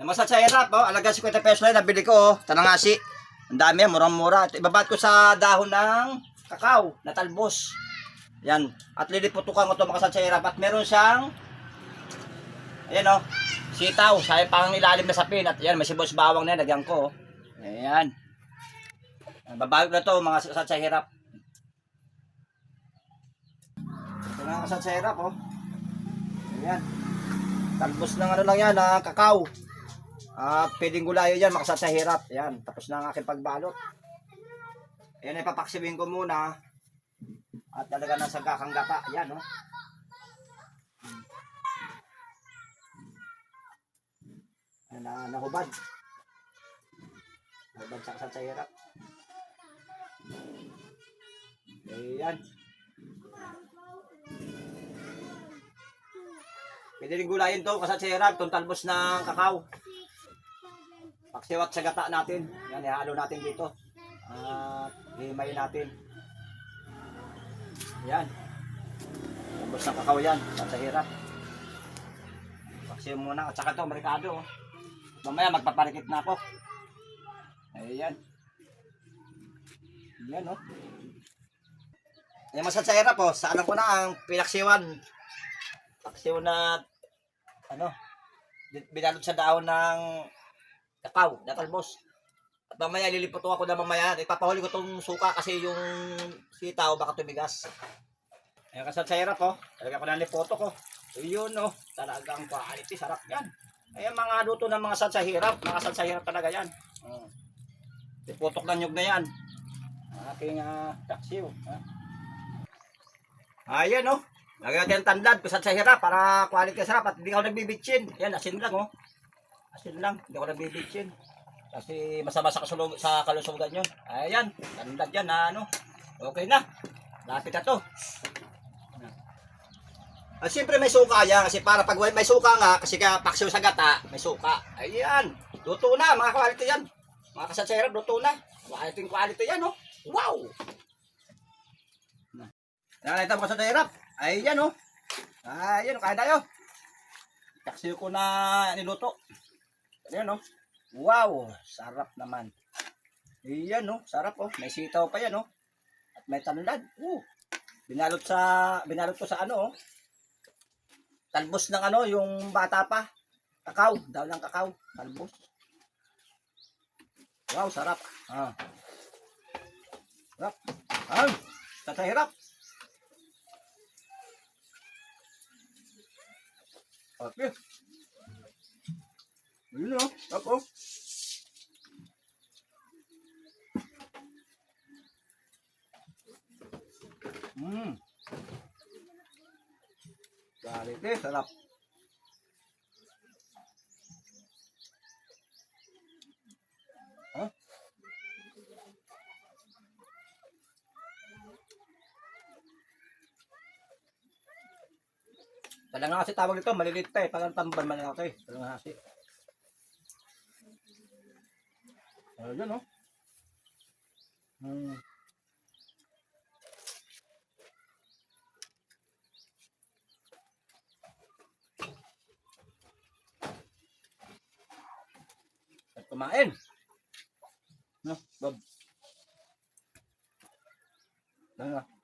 Namasal sa hirap, oh. Alaga 50 pesos lang, nabili ko, oh. Tanangasi. Ang dami yan, murang-mura. At Ibabat ko sa dahon ng kakao na talbos. Yan. At liliputukan ko ito makasal sa hirap. At meron siyang, ayan oh, sitaw. Sa pang ilalim na sapin. At yan, may sibos bawang na yan, lagyan ko. oh. Ayan. Babago na to mga kasal sa hirap. Ito na kasal sa hirap, oh. Ayan. Talbos ng ano lang yan, na kakao. Ah, pwedeng gulayo yan, makasat sa hirap. Yan, tapos na ang aking pagbalot. Ayan, ipapaksiwin ko muna. At talaga na sa kakang gata. Yan, oh. Ayan, na, nahubad. Nahubad sa kasat sa hirap. Ayan. Pwede rin gulayin to kasat sa hirap. Itong ng kakao. Paksiwat sa gata natin. Yan, ihalo natin dito. At himayin natin. Yan. Talbos ng kakao yan. Kasat sa hirap. Paksiw muna. At saka to, marikado. Oh. Mamaya magpaparikit na ako. Ayan. Yan, oh. Yung masat sa hirap, oh. Sa alam ko na ang pinaksiwan. Paksiw na, ano, binalot sa daon ng kakao, na talbos. At mamaya lilipot ako na mamaya. Ipapahuli ko tong suka kasi yung sitaw baka tumigas. Ayan kasat sa hirap, oh. Talaga ko na lipoto ko. Yun, oh. Talagang quality. Sarap yan. Ayan mga luto ng mga sat sa hirap. Mga sat sa hirap talaga yan. Oh. Lipotok na nyug na yan. Aking uh, taksiw. Ha? Ayan, oh. Lagyan natin ang tandad saan sa hirap para quality sarap at hindi ako nagbibitsin. Yan, asin lang, oh. Asin lang, hindi ako nagbibitsin. Kasi masama sa, kasulog, sa kalusugan yun. Ayan, tandad yan na ano. Okay na. Lapit na to. At siyempre may suka yan kasi para pag may suka nga kasi kaya paksiw sa gata, may suka. Ayan, luto na mga quality yan. Mga kasatsera, luto na. Quality quality yan, oh. Wow! Nakita mo sa hirap. Ayan, oh. Ayan, kaya tayo. Paksiw ko na niluto. Ayan, oh. Wow, sarap naman. Ayan, oh, sarap, oh. May sitaw pa yan, oh. At may tanlad. Uh, binalot sa, binalot ko sa ano, oh talbos ng ano, yung bata pa. Kakao, daw ng kakao, talbos. Wow, sarap. Ah. Sarap. Ah, sa hirap. Okay. Yun o, sarap o. Mmm. Galit eh, sarap. Huh? Talagang kasi tawag nito, maliliit eh. Parang tamban malaki. Talagang kasi. Ayun oh. Hmm. At kumain. No, Bob. Ano?